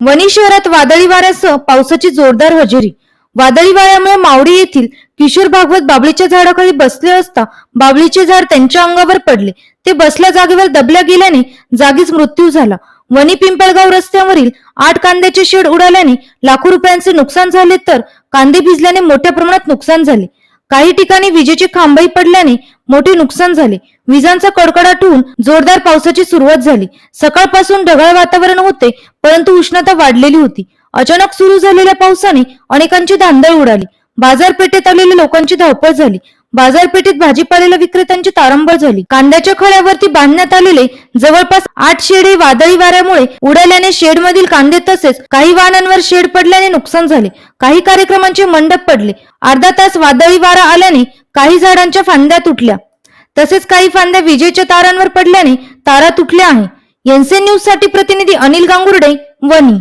वणी शहरात वादळी वाऱ्यासह पावसाची जोरदार हजेरी. वादळी वाऱ्यामुळे मावडी येथील किशोर भागवत बाबळीच्या झाडाखाली बसले असता बाबळीचे झाड त्यांच्या अंगावर पडले. ते बसल्या जागेवर दबल्या गेल्याने जागीच मृत्यू झाला. वणी पिंपळगाव रस्त्यावरील आठ कांद्याचे शेड उडाल्याने लाखो रुपयांचे नुकसान झाले तर कांदे भिजल्याने मोठ्या प्रमाणात नुकसान झाले. काही ठिकाणी विजेचे खांबही पडल्याने मोठे नुकसान झाले. विजांचा कडकडाट होऊन जोरदार पावसाची सुरुवात झाली. सकाळपासून ढगाळ वातावरण होते परंतु उष्णता वाढलेली होती. अचानक सुरू झालेल्या पावसाने अनेकांची धांदळ उडाली. बाजारपेठेत आलेल्या लोकांची धावपळ झाली. बाजारपेठेत भाजीपाल्याला विक्रेत्यांची तारंबळ झाली. कांद्याच्या खळ्यावरती बांधण्यात आलेले जवळपास आठ शेड वादळी वाऱ्यामुळे उडाल्याने शेडमधील कांदे तसेच काही वाहनांवर शेड पडल्याने नुकसान झाले. काही कार्यक्रमांचे मंडप पडले. अर्धा तास वादळी वारा आल्याने काही झाडांच्या फांद्या तुटल्या. तसेच काही फांद्या विजेच्या तारांवर पडल्याने तारा तुटल्या आहे एनसी न्यूजसाठी प्रतिनिधी अनिल गांगुर्डे वणी.